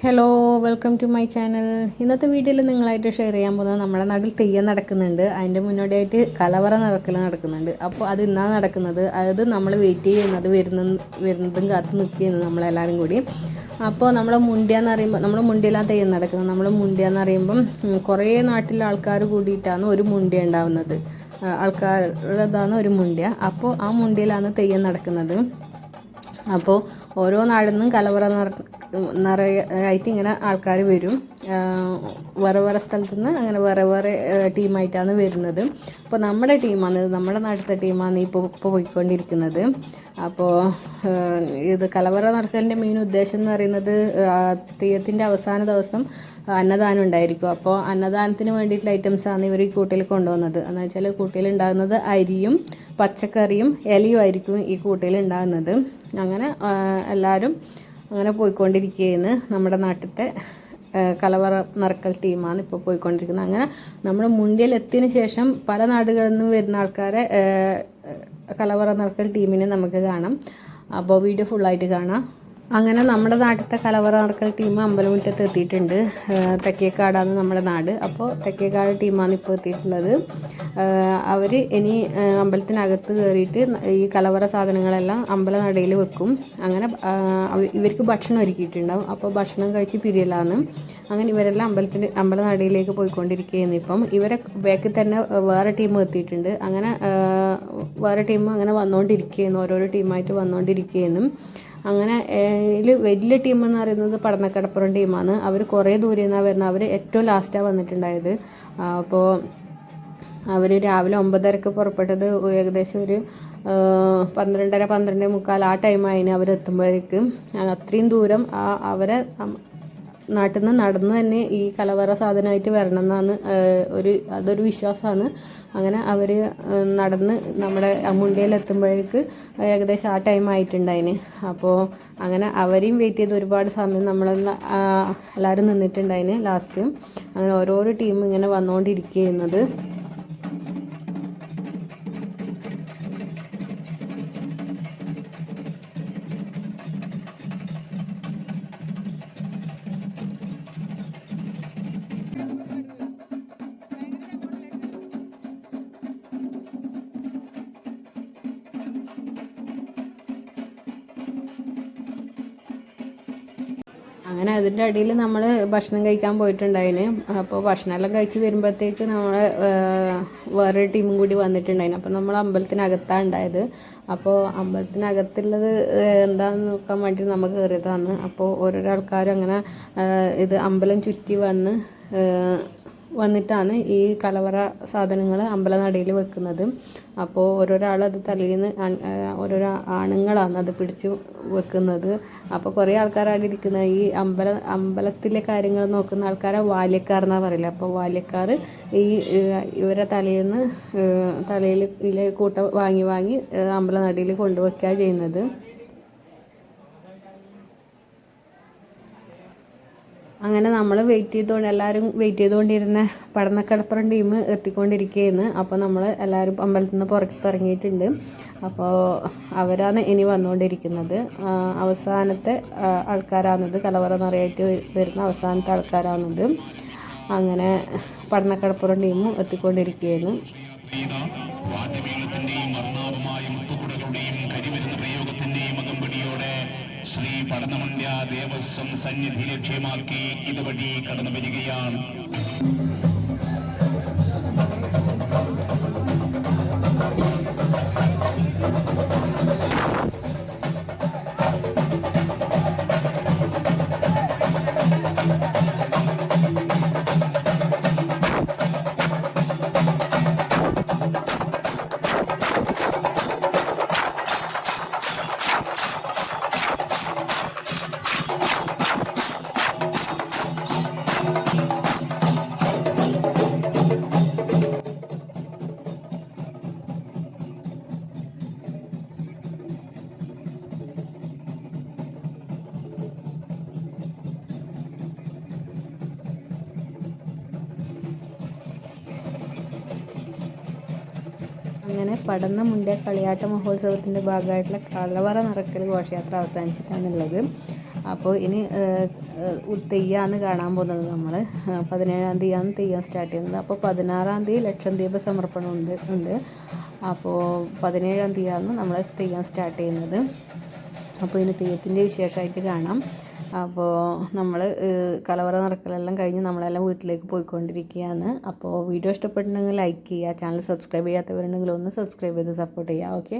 Hello welcome to my channel ഇന്നത്തെ വീഡിയോയിൽ നിങ്ങളായിട്ട് ഷെയർ ചെയ്യാൻ പോകുന്നത് നമ്മുടെ നാട്ടിൽ തെയ്യം നടക്കുന്നുണ്ട്. അതിന്റെ മുന്നോടിയായിട്ട് കലവറ നടക്കൽ നടക്കുന്നുണ്ട്. അപ്പോൾ അത് ഇന്നാണ് നടക്കുന്നത്. അത് നമ്മൾ വെയിറ്റ് ചെയ്യുന്നത് വരുന്ന വരുന്നതും കാത്ത് നിൽക്കുന്നത് നമ്മളെല്ലാവരും കൂടി. അപ്പോൾ നമ്മുടെ മുണ്ടിയാന്ന് പറയുമ്പോൾ നമ്മൾ മുണ്ടിയിലാണ് തെയ്യം നടക്കുന്നത്. നമ്മൾ മുണ്ടിയാന്ന് പറയുമ്പം കുറേ നാട്ടിലെ ആൾക്കാർ കൂടിയിട്ടാണ് ഒരു മുണ്ടിയ ഉണ്ടാവുന്നത്. ആൾക്കാരുടേതാണ് ഒരു മുണ്ടിയ. അപ്പോൾ ആ മുണ്ടിയിലാണ് തെയ്യം നടക്കുന്നത്. അപ്പോൾ ഓരോ നാടിൽ നിന്നും കലവറ നിറയായിട്ട് ഇങ്ങനെ ആൾക്കാർ വരും. വേറെ വേറെ സ്ഥലത്തു നിന്ന് അങ്ങനെ വേറെ വേറെ ടീമായിട്ടാണ് വരുന്നത്. അപ്പോൾ നമ്മുടെ ടീമാണ് നമ്മുടെ നാട്ടിലത്തെ ടീമാണ് ഇപ്പോൾ ഇപ്പോൾ പോയിക്കൊണ്ടിരിക്കുന്നത്. അപ്പോൾ ഇത് കലവറ നടക്കലിന്റെ മെയിൻ ഉദ്ദേശം എന്ന് പറയുന്നത് തെയ്യത്തിന്റെ അവസാന ദിവസം അന്നദാനം ഉണ്ടായിരിക്കും. അപ്പോൾ അന്നദാനത്തിന് വേണ്ടിയിട്ടുള്ള ഐറ്റംസാണ് ഇവർ ഈ കൂട്ടിൽ കൊണ്ടുവന്നത്. എന്ന് വെച്ചാൽ കൂട്ടിൽ ഉണ്ടാകുന്നത് അരിയും പച്ചക്കറിയും ഇലയും ആയിരിക്കും ഈ കൂട്ടിൽ ഉണ്ടാകുന്നത്. അങ്ങനെ എല്ലാവരും അങ്ങനെ പോയിക്കൊണ്ടിരിക്കുകയാണ് നമ്മുടെ നാട്ടിലത്തെ കലവറ നറുക്കൽ ടീമാണ് ഇപ്പോൾ പോയിക്കൊണ്ടിരിക്കുന്നത്. അങ്ങനെ നമ്മൾ മുണ്ടിയിൽ എത്തിയതിന് ശേഷം പല നാടുകളിൽ നിന്നും വരുന്ന ആൾക്കാരെ കലവറ നറുക്കൽ ടീമിനെ നമുക്ക് കാണാം. അപ്പോൾ വീഡിയോ ഫുള്ളായിട്ട് കാണാം. അങ്ങനെ നമ്മുടെ നാട്ടിലത്തെ കലവറ നടക്കൽ ടീം അമ്പലമുറ്റത്ത് എത്തിയിട്ടുണ്ട്. തെക്കേക്കാടാണ് നമ്മുടെ നാട്. അപ്പോൾ തെക്കേക്കാട് ടീമാണ് ഇപ്പോൾ എത്തിയിട്ടുള്ളത്. അവർ ഇനി അമ്പലത്തിനകത്ത് കയറിയിട്ട് ഈ കലവറ സാധനങ്ങളെല്ലാം അമ്പലനടയിൽ വെക്കും. അങ്ങനെ ഇവർക്ക് ഭക്ഷണം ഒരുക്കിയിട്ടുണ്ടാവും. അപ്പോൾ ഭക്ഷണം കഴിച്ച് പിരിയലാണ്. അങ്ങനെ ഇവരെല്ലാം അമ്പലത്തിന് അമ്പലനടയിലേക്ക് പോയിക്കൊണ്ടിരിക്കുകയാണ് ഇപ്പം. ഇവരെ ബാക്കിൽ തന്നെ വേറെ ടീം എത്തിയിട്ടുണ്ട് അങ്ങനെ വേറെ ടീം അങ്ങനെ വന്നുകൊണ്ടിരിക്കുകയായിരുന്നു ഓരോരോ ടീമായിട്ട് വന്നുകൊണ്ടിരിക്കുകയായിരുന്നു അങ്ങനെ ഇതിൽ വലിയ ടീം എന്ന് പറയുന്നത് പടന്നക്കടപ്പുറം ടീമാണ്. അവർ കുറേ ദൂരെ നിന്നാണ് വരുന്നത്. അവർ ഏറ്റവും ലാസ്റ്റാണ് വന്നിട്ടുണ്ടായത്. അപ്പോൾ അവർ രാവിലെ ഒമ്പതരക്ക് പുറപ്പെട്ടത് ഏകദേശം ഒരു പന്ത്രണ്ടര പന്ത്രണ്ട് മുക്കാൽ ആ ടൈമായിന് അവരെത്തുമ്പോഴേക്കും അത്രയും ദൂരം ആ അവരെ നാട്ടിൽ നിന്ന് നടന്ന് തന്നെ ഈ കലവറ സാധനമായിട്ട് വരണം എന്നാണ് ഒരു അതൊരു വിശ്വാസമാണ്. അങ്ങനെ അവർ നടന്ന് നമ്മുടെ അമ്മുണ്ടയിൽ എത്തുമ്പോഴേക്ക് ഏകദേശം ആ ടൈം ആയിട്ടുണ്ടായിന്. അപ്പോൾ അങ്ങനെ അവരെയും വെയിറ്റ് ചെയ്ത് ഒരുപാട് സമയം നമ്മൾ എല്ലാവരും നിന്നിട്ടുണ്ടായിന് ലാസ്റ്റ് അങ്ങനെ ഓരോരോ ടീം ഇങ്ങനെ വന്നുകൊണ്ടിരിക്കുന്നത് അങ്ങനെ അതിന്റെ അടിയിൽ നമ്മൾ ഭക്ഷണം കഴിക്കാൻ പോയിട്ടുണ്ടായിന്. അപ്പോൾ ഭക്ഷണമെല്ലാം കഴിച്ച് വരുമ്പോഴത്തേക്ക് നമ്മൾ വേറൊരു ടീമും കൂടി വന്നിട്ടുണ്ടായിന്. അപ്പോൾ നമ്മൾ അമ്പലത്തിനകത്താണ് ഉണ്ടായത്. അപ്പോൾ അമ്പലത്തിനകത്തുള്ളത് എന്താണെന്ന് നോക്കാൻ വേണ്ടി നമുക്ക് കയറിയതാണ്. അപ്പോൾ ഓരോരോ ആൾക്കാരും അങ്ങനെ ഇത് അമ്പലം ചുറ്റി വന്ന് വന്നിട്ടാണ് ഈ കലവറ സാധനങ്ങൾ അമ്പലനടയിൽ വെക്കുന്നത്. അപ്പോൾ ഓരോരാൾ അത് തലയിൽ നിന്ന് ഓരോരോ ആണുങ്ങളാണ് അത് പിടിച്ച് വെക്കുന്നത്. അപ്പോൾ കുറേ ആൾക്കാരാണ് ഇരിക്കുന്നത്. ഈ അമ്പല അമ്പലത്തിലെ കാര്യങ്ങൾ നോക്കുന്ന ആൾക്കാരെ വാല്യക്കാർ എന്നാണ് പറയില്ല അപ്പോൾ വാല്യക്കാർ ഈ ഇവരെ തലയിൽ നിന്ന് തലയിൽ കൂട്ട വാങ്ങി വാങ്ങി അമ്പലനടയിൽ കൊണ്ടുവയ്ക്കുക ചെയ്യുന്നത്. അങ്ങനെ നമ്മൾ വെയിറ്റ് ചെയ്തുകൊണ്ട് എല്ലാവരും വെയിറ്റ് ചെയ്തുകൊണ്ടിരുന്ന പടന്നക്കടപ്പുറം ടീം എത്തിക്കൊണ്ടിരിക്കുകയെന്ന് അപ്പോൾ നമ്മൾ എല്ലാവരും അമ്പലത്തിൽ നിന്ന് പുറത്തിറങ്ങിയിട്ടുണ്ട് അപ്പോൾ അവരാണ് ഇനി വന്നുകൊണ്ടിരിക്കുന്നത് അവസാനത്തെ ആൾക്കാരാണത്. കലവറ നിറയായിട്ട് വരുന്ന അവസാനത്തെ ആൾക്കാരാണത്. അങ്ങനെ പടന്നക്കടപ്പുറം ടീമും എത്തിക്കൊണ്ടിരിക്കുകയാണ് പടനമണ്ഡ്യ ദേവസ്വം സന്നിധി ലക്ഷ്യമാക്കി ഇതുവഴി കടന്നു വരികയാണ് അങ്ങനെ പടന്ന മുണ്ട കളിയാട്ട മഹോത്സവത്തിന്റെ ഭാഗമായിട്ടുള്ള കളവറ നിറക്കൽ ഘോഷയാത്ര അവസാനിച്ചിട്ടാണുള്ളത്. അപ്പോൾ ഇനി തെയ്യാന്ന് കാണാൻ പോകുന്നത് നമ്മൾ പതിനേഴാം തീയതിയാണ് തെയ്യം സ്റ്റാർട്ട് ചെയ്യുന്നത്. അപ്പോൾ പതിനാറാം തീയതി ലക്ഷം ദീപ സമർപ്പണം ഉണ്ട് ഉണ്ട്. അപ്പോൾ പതിനേഴാം തീയതിയാണ് നമ്മൾ തെയ്യം സ്റ്റാർട്ട് ചെയ്യുന്നത്. അപ്പോൾ ഇനി തെയ്യത്തിന്റെ വിശേഷമായിട്ട് കാണാം. അപ്പോൾ നമ്മൾ കലവറ നടക്കലെല്ലാം കഴിഞ്ഞ് നമ്മളെല്ലാം വീട്ടിലേക്ക് പോയിക്കൊണ്ടിരിക്കുകയാണ് അപ്പോൾ വീഡിയോ ഇഷ്ടപ്പെട്ടിട്ടുണ്ടെങ്കിൽ ലൈക്ക് ചെയ്യുക ചാനൽ സബ്സ്ക്രൈബ് ചെയ്യാത്തവരുണ്ടെങ്കിൽ ഒന്ന് സബ്സ്ക്രൈബ് ചെയ്ത് സപ്പോർട്ട് ചെയ്യുക ഓക്കെ